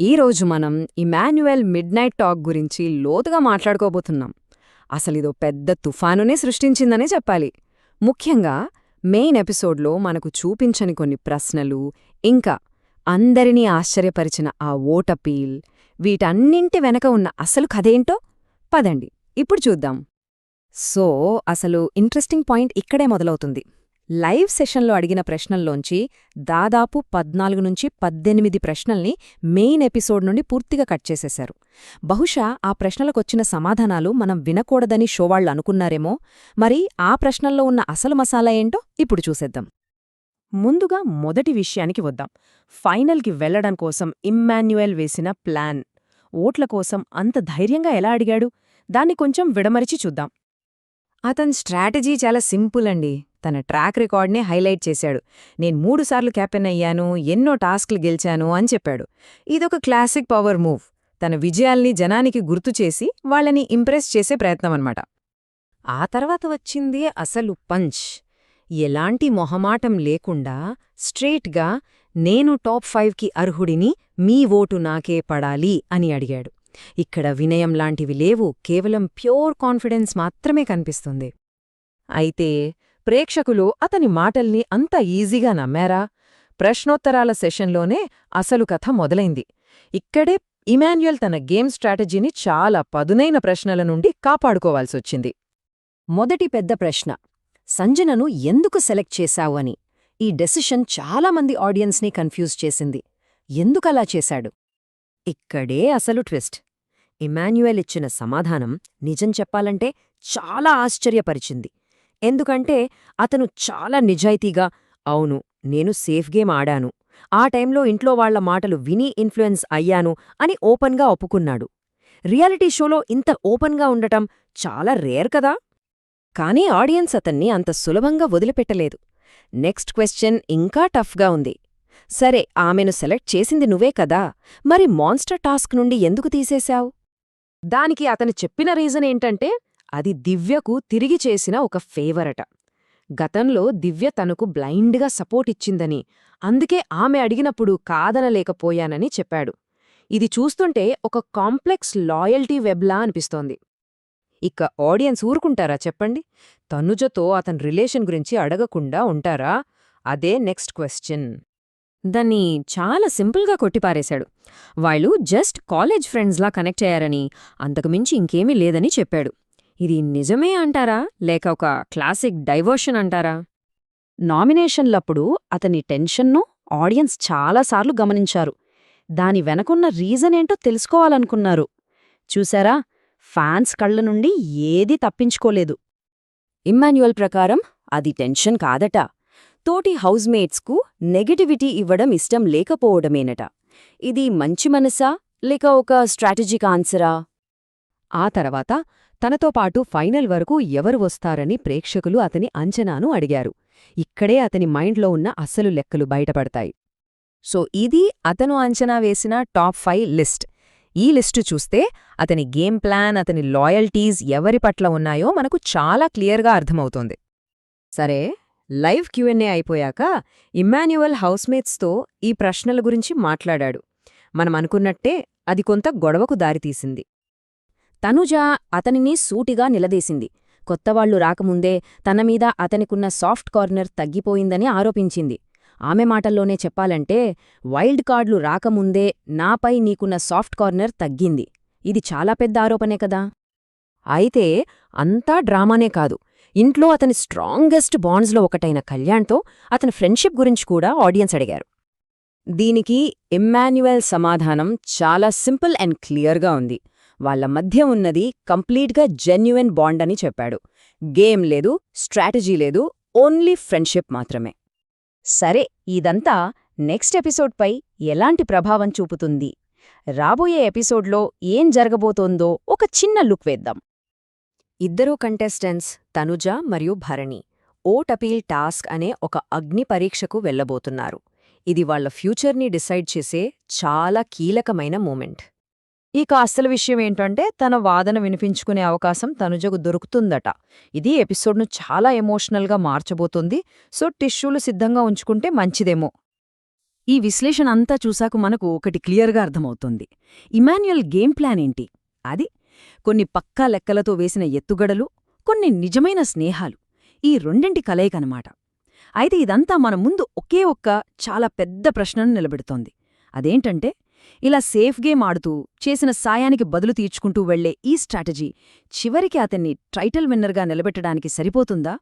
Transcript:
ఈరోజు మనం Emmanuel mid night talk గురించి లోతుగా మాట్లాడుకోబోతున్నాం. అసలిదో పెద్ద తుఫానునే సృష్టించిందనే చెప్పాలి. ముఖ్యంగా మెయిన్ ఎపిసోడ్లో మనకు చూపించని కొన్ని ప్రశ్నలు ఇంకా అందరినీ ఆశ్చర్యపరిచిన ఆ ఓటపీల్ వీటన్నింటి వెనక ఉన్న అసలు కథేంటో? పదండి ఇప్పుడు చూద్దాం. సో అసలు ఇంట్రెస్టింగ్ పాయింట్ ఇక్కడే మొదలవుతుంది. లైవ్ సెషన్లో అడిగిన ప్రశ్నల్లోంచి దాదాపు పద్నాలుగు నుంచి పద్దెనిమిది ప్రశ్నల్ని మెయిన్ ఎపిసోడ్ నుండి పూర్తిగా కట్ చేసేశారు. బహుశా ఆ ప్రశ్నలకొచ్చిన సమాధానాలు మనం వినకూడదని షోవాళ్ళు అనుకున్నారేమో. మరి ఆ ప్రశ్నల్లో ఉన్న అసలు మసాలా ఏంటో ఇప్పుడు చూసేద్దాం. ముందుగా మొదటి విషయానికి వద్దాం. ఫైనల్కి వెళ్ళడం కోసం ఇమ్మాన్యుయల్ వేసిన ప్లాన్. ఓట్ల కోసం అంత ధైర్యంగా ఎలా అడిగాడు? దాన్ని కొంచెం విడమరిచి చూద్దాం. అతని స్ట్రాటజీ చాలా సింపుల్ అండి. తన ట్రాక్ రికార్డ్నే హైలైట్ చేశాడు. నేను మూడుసార్లు క్యాప్టెన్ అయ్యాను ఎన్నో టాస్క్లు గెలిచాను అని చెప్పాడు. ఇదొక క్లాసిక్ పవర్ మూవ్. తన విజయాల్ని జనానికి గుర్తు చేసి వాళ్ళని ఇంప్రెస్ చేసే ప్రయత్నమన్నమాట ఆ తర్వాత వచ్చింది అసలు పంచ్. ఎలాంటి మొహమాటం లేకుండా స్ట్రేట్గా నేను టాప్ ఫైవ్కి అర్హుడిని మీ ఓటు నాకే పడాలి అని అడిగాడు. ఇక్కడ వినయం లాంటివి లేవు కేవలం ప్యూర్ కాన్ఫిడెన్స్ మాత్రమే కనిపిస్తుంది. అయితే ప్రేక్షకులు అతని మాటల్ని అంత ఈజీగా నమ్మారా? ప్రశ్నోత్తరాల సెషన్లోనే అసలు కథ మొదలైంది. ఇక్కడే ఇమాన్యుయల్ తన గేమ్ స్ట్రాటజీని చాలా పదునైన ప్రశ్నల నుండి కాపాడుకోవాల్సొచ్చింది. మొదటి పెద్ద ప్రశ్న సంజనను ఎందుకు సెలెక్ట్ చేశావు అని? ఈ డెసిషన్ చాలామంది ఆడియన్స్ని కన్ఫ్యూజ్ చేసింది. ఎందుకలా చేశాడు? ఇక్కడే అసలు ట్విస్ట్. ఇమాన్యుయల్ ఇచ్చిన సమాధానం నిజం చెప్పాలంటే చాలా ఆశ్చర్యపరిచింది. ఎందుకంటే అతను చాలా నిజాయితీగా అవును నేను సేఫ్ గేమ్ ఆడాను. ఆ టైంలో ఇంట్లో వాళ్ళ మాటలు విని ఇన్ఫ్లుయెన్స్ అయ్యాను అని ఓపెన్గా ఒప్పుకున్నాడు. రియాలిటీ షోలో ఇంత ఓపెన్గా ఉండటం చాలా రేర్ కదా! కానీ ఆడియన్స్ అతన్ని అంత సులభంగా వదిలిపెట్టలేదు. నెక్స్ట్ క్వశ్చన్ ఇంకా టఫ్గా ఉంది. సరే ఆమెను సెలెక్ట్ చేసింది నువ్వే కదా! మరి మాన్స్టర్ టాస్క్ నుండి ఎందుకు తీసేశావు? దానికి అతను చెప్పిన రీజన్ ఏంటంటే అది దివ్యకు తిరిగి చేసిన ఒక ఫేవరట. గతంలో దివ్య తనకు బ్లైండ్గా సపోర్ట్ ఇచ్చిందని అందుకే ఆమె అడిగినప్పుడు కాదనలేకపోయానని చెప్పాడు. ఇది చూస్తుంటే ఒక కాంప్లెక్స్ లాయల్టీ వెబ్లా అనిపిస్తోంది. ఇక ఆడియన్స్ ఊరుకుంటారా చెప్పండి? తనుజతో అతని రిలేషన్ గురించి అడగకుండా ఉంటారా? అదే నెక్స్ట్ క్వశ్చన్ దాన్ని చాలా సింపుల్గా కొట్టిపారేశాడు. వాళ్ళు జస్ట్ కాలేజ్ ఫ్రెండ్స్లా కనెక్ట్ అయ్యారని అంతకుమించి ఇంకేమీ లేదని చెప్పాడు. ఇది నిజమే అంటారా? లేక ఒక క్లాసిక్ డైవర్షన్ అంటారా? నామినేషన్లప్పుడు అతని టెన్షన్ను ఆడియన్స్ చాలాసార్లు గమనించారు. దాని వెనకున్న రీజనేంటో తెలుసుకోవాలనుకున్నారు. చూసారా? ఫ్యాన్స్ కళ్ళ నుండి ఏదీ తప్పించుకోలేదు. ఇమ్మాన్యువల్ ప్రకారం అది టెన్షన్ కాదట. తోటి హౌస్మేట్స్కు నెగటివిటీ ఇవ్వడం ఇష్టం లేకపోవడమేనట. ఇది మంచి మనసా? లేక ఒక స్ట్రాటజిక్ ఆన్సరా? ఆ తర్వాత తనతో పాటు ఫైనల్ వరకు ఎవరు వస్తారని ప్రేక్షకులు అతని అంచనాను అడిగారు. ఇక్కడే అతని మైండ్లో ఉన్న అస్సలు లెక్కలు బయటపడతాయి. సో ఇది అతను అంచనా వేసిన టాప్ ఫైవ్ లిస్ట్. ఈ లిస్టు చూస్తే అతని గేమ్ ప్లాన్ అతని లాయల్టీస్ ఎవరి పట్ల ఉన్నాయో మనకు చాలా క్లియర్గా అర్థమవుతోంది. సరే లైవ్ క్యూఎన్ఏ అయిపోయాక ఇమ్మాన్యువల్ హౌస్మేట్స్తో ఈ ప్రశ్నల గురించి మాట్లాడాడు. మనం అనుకున్నట్టే అది కొంత గొడవకు దారితీసింది. తనుజ అతనిని సూటిగా నిలదీసింది. కొత్తవాళ్ళు రాకముందే తనమీద అతనికున్న సాఫ్ట్ కార్నర్ తగ్గిపోయిందని ఆరోపించింది. ఆమె మాటల్లోనే చెప్పాలంటే వైల్డ్ కార్డులు రాకముందే నాపై నీకున్న సాఫ్ట్ కార్నర్ తగ్గింది. ఇది చాలా పెద్ద ఆరోపణే కదా? అయితే అంతా డ్రామానే కాదు. ఇంట్లో అతని స్ట్రాంగెస్ట్ బాండ్స్లో ఒకటైన కళ్యాణ్తో అతని ఫ్రెండ్షిప్ గురించి కూడా ఆడియన్స్ అడిగారు. దీనికి ఇమ్మాన్యువల్ సమాధానం చాలా సింపుల్ అండ్ క్లియర్గా ఉంది. వాళ్ళ మధ్య ఉన్నది కంప్లీట్గా జెన్యువెన్ బాండ్ అని చెప్పాడు. గేమ్ లేదు స్ట్రాటజీ లేదు ఓన్లీ ఫ్రెండ్షిప్ మాత్రమే. సరే ఇదంతా నెక్స్ట్ ఎపిసోడ్పై ఎలాంటి ప్రభావం చూపుతుంది? రాబోయే ఎపిసోడ్లో ఏం జరగబోతోందో ఒక చిన్న లుక్ వేద్దాం. ఇద్దరూ కంటెస్టెంట్స్ తనుజ మరియు భరణి ఓట్ అపీల్ టాస్క్ అనే ఒక అగ్ని పరీక్షకు వెళ్ళబోతున్నారు ఇది వాళ్ళ ఫ్యూచర్ని డిసైడ్ చేసే చాలా కీలకమైన మూమెంట్. ఇక అసలు విషయం ఏంటంటే తన వాదన వినిపించుకునే అవకాశం తనుజకు దొరుకుతుందట. ఇది ఎపిసోడ్ను చాలా ఎమోషనల్గా మార్చబోతుంది. సో టిష్యూలు సిద్ధంగా ఉంచుకుంటే మంచిదేమో. ఈ విశ్లేషణ అంతా చూశాక మనకు ఒకటి క్లియర్గా అర్థమవుతుంది. ఇమాన్యుయల్ గేమ్ ప్లాన్ ఏంటి? అది కొన్ని పక్కా లెక్కలతో వేసిన ఎత్తుగడలు కొన్ని నిజమైన స్నేహాలు. ఈ రెండింటి కలయికనమాట. అయితే ఇదంతా మన ముందు ఒకే ఒక్క చాలా పెద్ద ప్రశ్నను నిలబెడుతోంది. అదేంటంటే ఇలా సేఫ్ గేమ్ ఆడుతూ చేసిన సాయానికి బదులు తీర్చుకుంటూ వెళ్ళే ఈ స్ట్రాటజీ చివరికి అతన్ని టైటిల్ విన్నర్గా నిలబెట్టడానికి సరిపోతుందా?